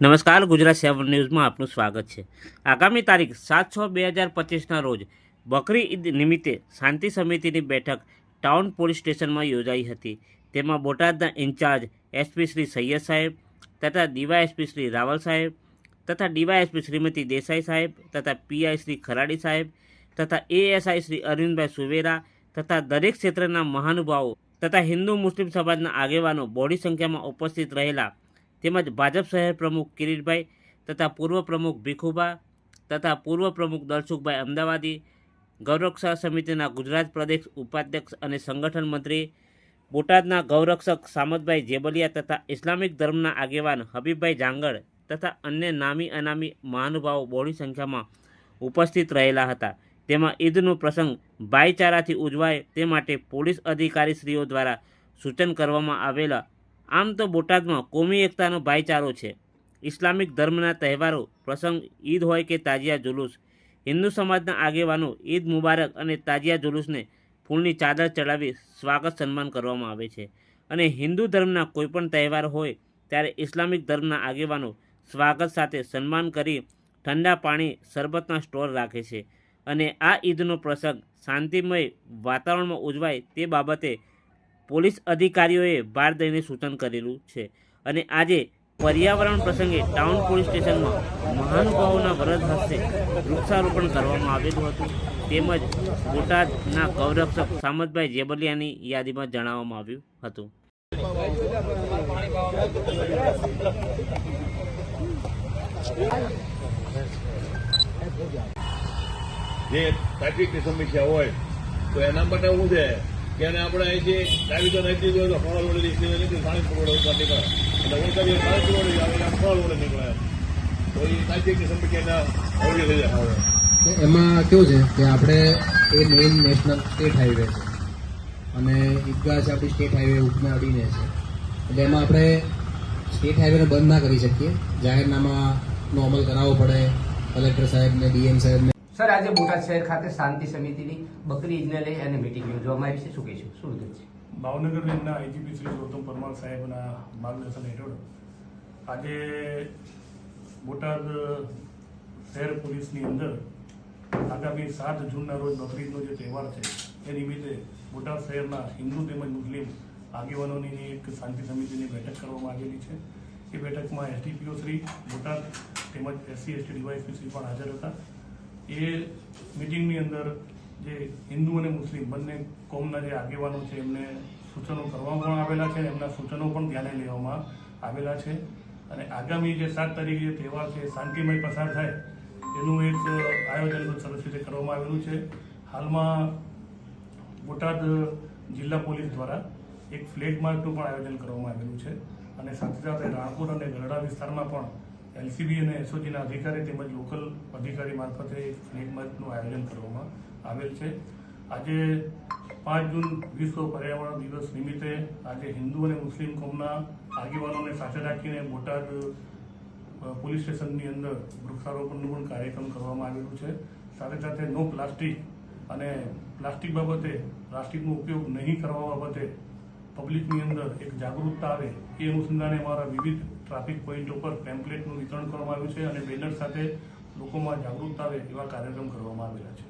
નમસ્કાર, ગુજરાત સેવન ન્યૂઝમાં આપનું સ્વાગત છે. આગામી તારીખ સાત છ બે હજાર પચીસના રોજ બકરી ઈદ નિમિત્તે શાંતિ સમિતિની બેઠક ટાઉન પોલીસ સ્ટેશનમાં યોજાઈ હતી. તેમાં બોટાદના ઇન્ચાર્જ એસપી શ્રી સૈયદ સાહેબ તથા ડીવાય એસપી શ્રી રાવલ સાહેબ તથા ડીવાય એસપી શ્રીમતી દેસાઈ સાહેબ તથા પીઆઈ શ્રી ખરાડી સાહેબ તથા એએસઆઈ શ્રી અરવિંદભાઈ સુવેરા તથા દરેક ક્ષેત્રના મહાનુભાવો તથા હિન્દુ મુસ્લિમ સમાજના આગેવાનો બોડી સંખ્યામાં ઉપસ્થિત રહેલા તેમજ ભાજપ શહેર પ્રમુખ કિરીટભાઈ તથા પૂર્વ પ્રમુખ ભીખુબા તથા પૂર્વ પ્રમુખ દલસુખભાઈ અમદાવાદી, ગૌરક્ષા સમિતિના ગુજરાત પ્રદેશ ઉપાધ્યક્ષ અને સંગઠન મંત્રી, બોટાદના ગૌરક્ષક સામતભાઈ જેબલિયા તથા ઇસ્લામિક ધર્મના આગેવાન હબીબભાઈ જાંગડ તથા અન્ય નામી અનામી મહાનુભાવો બહોળી સંખ્યામાં ઉપસ્થિત રહેલા હતા. તેમાં ઈદનો પ્રસંગ ભાઈચારાથી ઉજવાય તે માટે પોલીસ અધિકારીશ્રીઓ દ્વારા સૂચન કરવામાં આવેલા આમ તો બોટાદમાં કોમી એકતાનો ભાઈચારો છે. ઇસ્લામિક ધર્મના તહેવારો, પ્રસંગ, ઈદ હોય કે તાજિયા જુલુસ, હિન્દુ સમાજના આગેવાનો, ઈદ મુબારક અને તાજિયા જુલુસને ફૂલની ચાદર ચડાવી સ્વાગત સન્માન કરવામાં આવે છે. અને હિન્દુ ધર્મના કોઈપણ તહેવાર હોય ત્યારે ઇસ્લામિક ધર્મના આગેવાનો સ્વાગત સાથે સન્માન કરી ઠંડા પાણી શરબતના સ્ટોર રાખે છે. અને આ ઈદનો પ્રસંગ શાંતિમય વાતાવરણમાં ઉજવાય તે બાબતે પોલીસ અધિકારીઓએ ભાર દઈને સૂચન કરેલું છે અને આજે પર્યાવરણ પ્રસંગે ટાઉન પોલીસ સ્ટેશનમાં મહાનુભાવોના વરદ હસ્તે વૃક્ષારોપણ કરવામાં આવેલું હતું. તેમજ બોટાદના ગૌરક્ષક સામતભાઈ જેબલિયાની યાદીમાં જણાવવામાં આવ્યું હતું. જે ટ્રાફિકની સમસ્યા હોય, તો એના માટે શું છે એને આપણે અહીંથી ડાબી તો નથી ગયો તો ફળ વડે નીકળી નીકળી રોડ ઉપર નીકળે. એટલે હું કદી સાણંદ વડે આવે ફળ વડે નીકળે. તો એ સમસ્યા એના અવળી થઈ જાય. હવે. એમાં કેવું છે કે આપણે એ મેઇન નેશનલ સ્ટેટ હાઈવે છે. અને ઈદગાહ છે આપણી સ્ટેટ હાઈવે ઉપને અડીને છે. એટલે એમાં આપણે સ્ટેટ હાઈવેને બંધ ના કરી શકીએ. જાહેરનામાનો અમલ કરાવવો પડે. કલેક્ટર સાહેબને, ડીએમ સાહેબને. સર, આજે બોટાદ શહેર ખાતે શાંતિ સમિતિની બકરી ઈદને લઈ અને મિટિંગ યોજવામાં આવી છે. શું કહીશું? શું વિગત છે? ભાવનગર રેન્જના આઈજીપી શ્રી ગૌતમ પરમાર સાહેબના માર્ગદર્શન હેઠળ આજે બોટાદ શહેર પોલીસની અંદર આગામી સાત જૂનના રોજ બકરીદનો જે તહેવાર છે, એ નિમિત્તે બોટાદ શહેરના હિન્દુ તેમજ મુસ્લિમ આગેવાનોની એક શાંતિ સમિતિની બેઠક કરવામાં આવેલી છે. એ બેઠકમાં એસડીપીઓ શ્રી, બોટાદ તેમજ એસસી, એસટી ડીવાયસપી શ્રી પણ હાજર હતા. એ મિટિંગની અંદર જે હિન્દુ અને મુસ્લિમ બંને કોમના જે આગેવાનો છે, એમને સૂચનો કરવામાં પણ આવેલા છે, એમના સૂચનો પણ ધ્યાને લેવામાં આવેલા છે. અને આગામી જે સાત તારીખે તહેવાર છે, શાંતિમય પસાર થાય, એનું એક આયોજન પણ સરસ રીતે કરવામાં આવેલું છે. હાલમાં બોટાદ જિલ્લા પોલીસ દ્વારા એક ફ્લેગ માર્ચનું પણ આયોજન કરવામાં આવેલું છે. અને સાથે સાથે રાણપુર અને ગરડા વિસ્તારમાં પણ એલસીબી અને એસઓજીના અધિકારી તેમજ લોકલ અધિકારી મારફતે ફ્લેગ માર્ચનું આયોજન કરવામાં આવેલ છે. આજે પાંચ જૂન વિશ્વ પર્યાવરણ દિવસ નિમિત્તે આજે હિન્દુ અને મુસ્લિમ કોમના આગેવાનોને સાથે રાખીને બોટાદ પોલીસ સ્ટેશનની અંદર વૃક્ષારોપણનું પણ કાર્યક્રમ કરવામાં આવેલું છે. સાથે સાથે નો પ્લાસ્ટિક અને પ્લાસ્ટિક બાબતે પ્લાસ્ટિકનો ઉપયોગ નહીં કરવા બાબતે પબ્લિકની અંદર એક જાગૃતતા આવે એ અનુસંધાને અમારા વિવિધ ટ્રાફિક પોઈન્ટ ઉપર પેમ્પલેટનું વિતરણ કરવામાં આવ્યું છે અને બેનર સાથે લોકોમાં જાગૃતતા આવે એવા કાર્યક્રમ કરવામાં આવેલા છે.